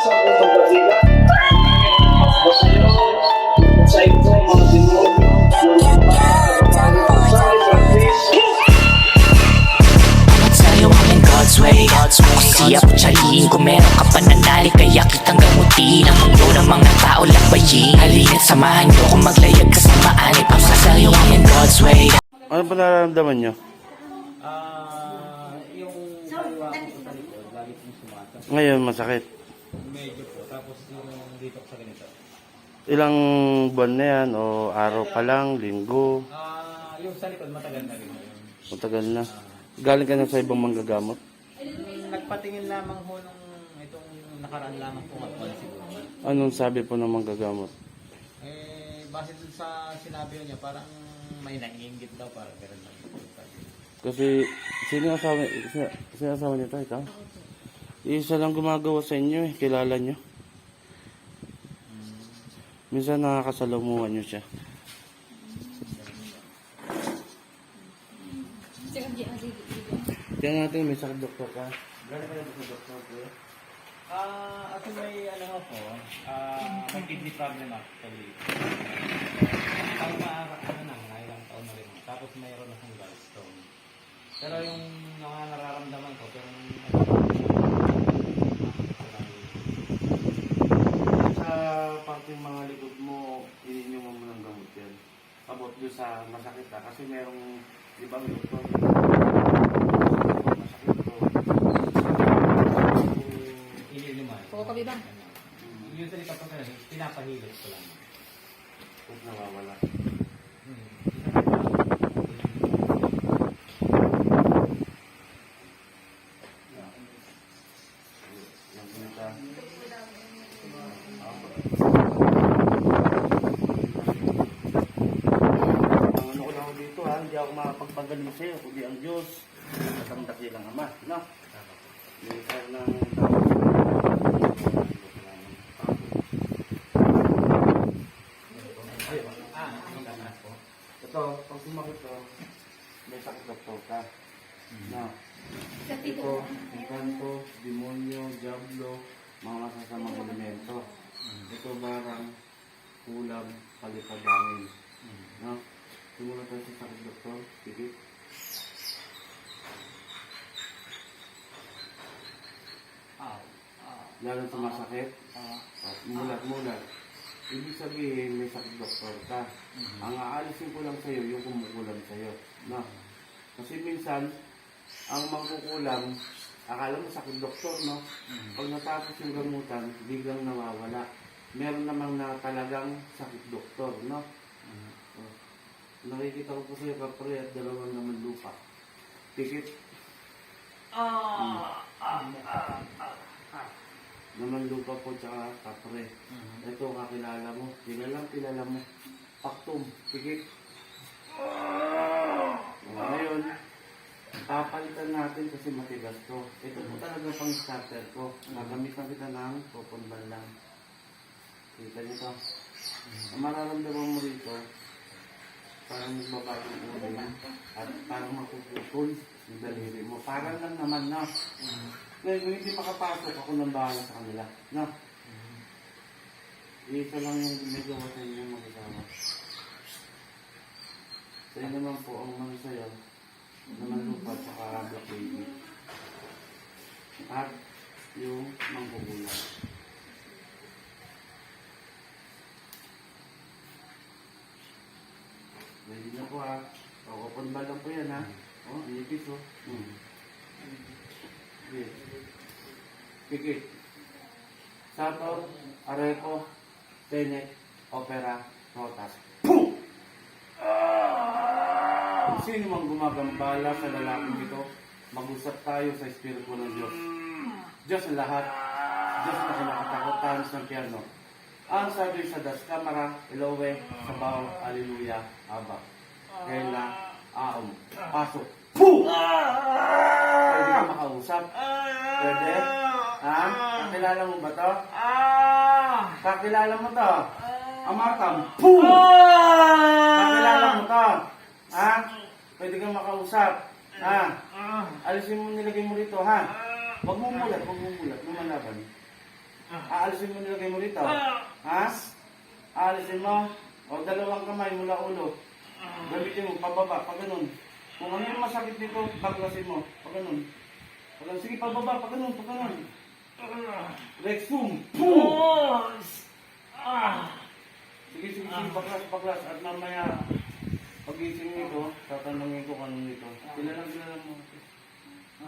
sa unang dakila. Basta nyo, sa ito, mga demonyo, yung mga sa Christ. Sa'yo I'm in God's way Kung siya po tsalihin Kung meron ka pananali Kaya kitang gamutin Ang mundo ng mga tao lakbayin Halina't samahan nyo Kung maglayag kasamaan Ipang sa'yo I'm in God's way Ano ba nararamdaman nyo? Ah, yung kaliwa ko sa likod, lagi pong sumasakit. Ngayon, masakit. Medyo po. Tapos yung dito sa ganito. Ilang buwan na yan o araw pa lang, linggo, Ah, yung sa likod matagal na rin yun. matagal na. Galing ka na sa ibang manggagamot. Nagpatingin lamang ho nung itong nakaraan lamang po nga siguro. Anong sabi po ng manggagamot? Eh, base dun sa sinabi niya, parang may naiingit daw, parang gano'n lang. Kasi sino ang asawa, sino, sino ang asawa nito? Ikaw? Isa lang gumagawa sa inyo eh, kilala nyo. Minsan nakakasalamuhan nyo siya. Kaya natin may sakit doktor ka. Galing ka sa doktor ko? Ah, ako may ano po, ah, may kidney problem actually. Ang maaara, ano na, mga ilang taon na rin. Tapos mayroon akong gallstone. Pero yung mga nararamdaman ko, pero lang. Huwag nawawala. Hmm. Ano ako makapagpagaling sa'yo, kundi ang Diyos. At ang dakilang Ama, no? Minsan ng tao. Ah, ang ganas po. Ito, pag sumakit to, may sakit doktor ka. No? Ito, encanto, demonyo, diablo, mga masasamang elemento. Ito barang, kulam, palipagangin. No? Tumula tayo sa sakit doktor, sige. Lalo sumasakit, ah, at mulat-mulat. Ibig sabihin, may sakit doktor ka. Ang aalisin ko lang sa'yo, yung kumukulam sa'yo. No? Kasi minsan, ang mangkukulam, akala mo sakit doktor, no? Pag natapos yung gamutan, biglang nawawala. Meron namang na talagang sakit doktor, no? Oh. Nakikita ko po sa'yo, kapre, at dalawang naman lupa. Tikit. Ah, Naman lupa po, tsaka kapre. Ito, kakilala mo. Kilalang kilala mo. Paktum, tikit. Oh, ngayon, papalitan natin kasi matigas to. Ito po talaga pang starter ko. Gagamitan kita ng pupunban lang. Kita niyo to. Ang mararamdaman mo rito, parang magbabago ang ulo mo at parang mapuputol yung daliri mo. Parang lang naman na. Ngayon, kung hindi makapasok, ako nang bahala sa kanila. Na? Isa lang yung medyo sa inyo mag-asawa. Sa'yo naman po ang mga sayo, naman lupa sa black baby. At yung mangkukulang. Ready na po ha. O, open ba lang po yan ha. O, inipis o. Hmm. Yes. Pikit. Sator, Areco, Tenet, Opera, Rotas. Boom! Kung sino mang gumagambala sa lalaking ito, mag-usap tayo sa Espiritu ng Diyos. Diyos ang lahat. Diyos na kinakatakutan ng piano. Ang sabi sa Das Kamara, Elowe, Sabaw, Alleluia, Aba. Kela, Aom, Pasok. Boom! Pwede ka makausap? Pwede? Ha? Kakilala mo ba to? Kakilala mo to? Amakam. Boom! Kakilala mo to? Ha? Pwede kang makausap. Ha? Alisin mo nilagay mo rito, ha? Huwag mo mulat, huwag mo mulat. Lumalaban. Aalisin mo nilagay mo rito. Ha? Aalisin mo. O dalawang kamay mula ulo. Gamitin mo, pababa, pa ganun. Kung ano yung masakit dito, baklasin mo. Pa ganun. Sige, pababa, pa ganun, pa ganun. Rexum! Boom! Sige, sige, sige, baklas, baklas. At mamaya, pagising nito, tatanungin ko ano nito. Kilala, kilala mo.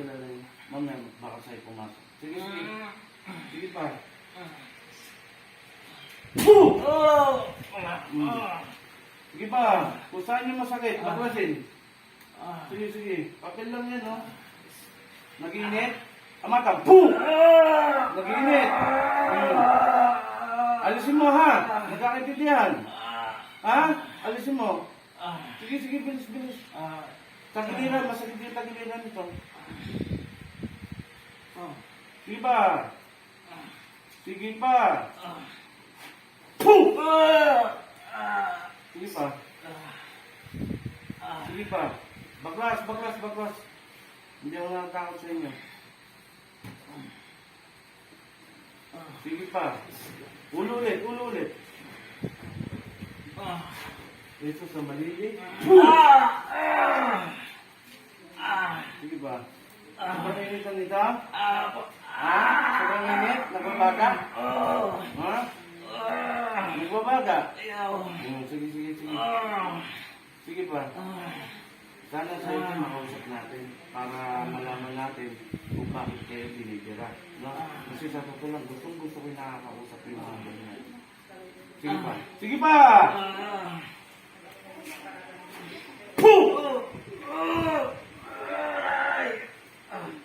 Kilala mo. Mamaya, baka sa'yo pumasok. Sige, sige. Sige pa. Boom! Mm. Sige pa. Kung saan yung masakit, baklasin. Sige, sige. Papel lang yan, no? Nag-iinit? Amata, boom! Nag-iinit. Mm. Alisin mo, ha? Nagkakaintindihan. Ha? Alisin mo. Sige, sige, bilis, bilis. Tagiliran, masakit yung tagiliran nito. Sige pa. Sige pa. Boom! Sige pa. Sige pa. Baklas, baklas, baklas. Hindi ako natatakot sa inyo. Sige pa. Ulo ulit, ulo ulit. Ito sa malili. Sige pa. Sobrang init ang nito? Ha? Sobrang init? Nagbabaga? Ha? Nagbabaga? Hmm, sige, sige, sige. Sige pa. Sana sa ito makausap natin para malaman natin kung bakit kayo binibira. No? Kasi sa totoo lang, gustong gusto ko yung nakakausap yung mga ganyan. Sige pa. Sige pa! Boom!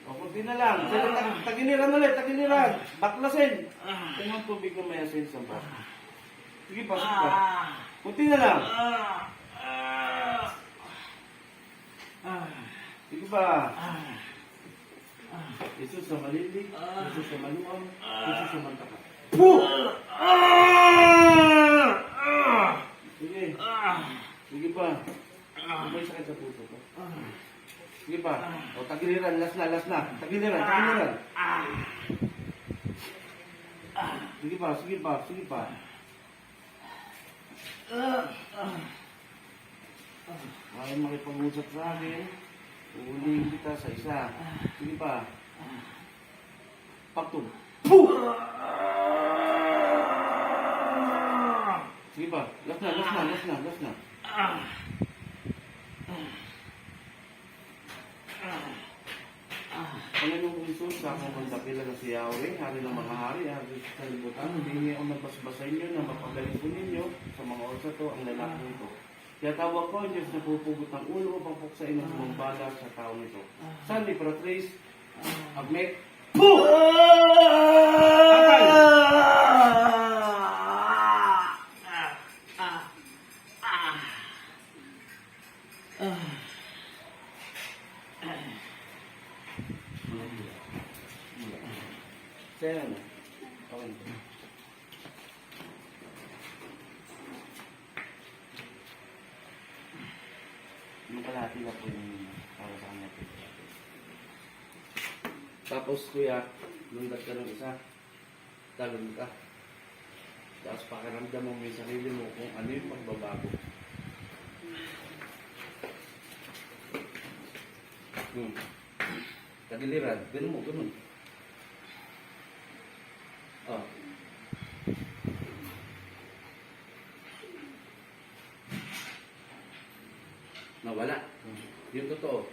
O, kunti na lang. Sige, tag- tagiliran ulit, tagiliran. Baklasin. Tingnan tubig na may asin sa baso. Sige pa, sige pa. Kunti na lang. Sige pa. Jesus sa malili, Jesus sa maluwang, Jesus sa mantaka. Boom! Sige. Sige pa. May sakit sa puso ko? Sige pa. O, tagiliran. Last na, last na. Tagiliran, tagiliran. Sige pa, sige pa, sige pa. Ayaw makipag-usap sa akin. Uulihin kita sa isa. Sige pa. Paktog. Boom! Sige pa. Last na, last na, last na, last na. Panginoong Jesus, sa akong magdakila na si Yahweh, hari ng mga hari, hari sa kalibutan, hindi niya ako nagbasbas sa inyo na mapagaling po ninyo sa mga oras na to ang lalaki ito. Kaya tawag ko ang Diyos na pupugot ng ulo upang puksain ang sumambala sa tao nito. Sandy Patrice, Agmek, Boom! Sa'yo na. Okay. Yung kalahati na po yung para sa kanya po. Tapos kuya, lundag ka ng isa. Talon ka. Tapos pakiramdam mo may sarili mo kung ano yung magbabago. Hmm. Tagiliran. Ganun mo, ganun. Oh. Nawala. Yung totoo.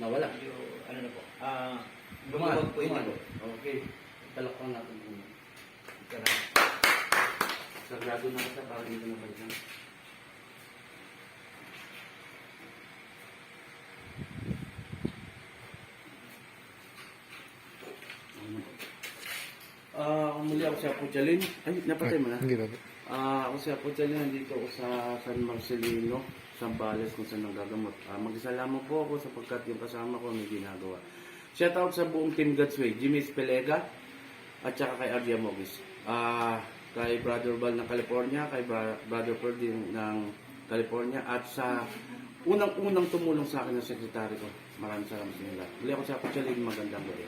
Nawala. Yung, ano na po, ah, Lumalag lumabag po yun. lumalag. Okay. Talakpan natin muna. Tara. Sagrado na kita para dito na kayo. Ah, uh, muli ako si Apo Jalin. Ay, napatay mo na. Hindi ba? Ah, ako si Apo Jalin. Nandito ako sa San Marcelino, Zambales, kung saan nagagamot. Ah, mag-isalamat po ako sapagkat yung kasama ko may ginagawa. Shout out sa buong Team God's Way. Jimmy Spelega at saka kay Ardia Mogis. Ah, kay Brother Val ng California, kay Bra- Brother Ferdy ng California at sa unang-unang tumulong sa akin ng sekretary ko. Maraming salamat sa lahat. Muli ako Apo Jalin. Magandang gabi.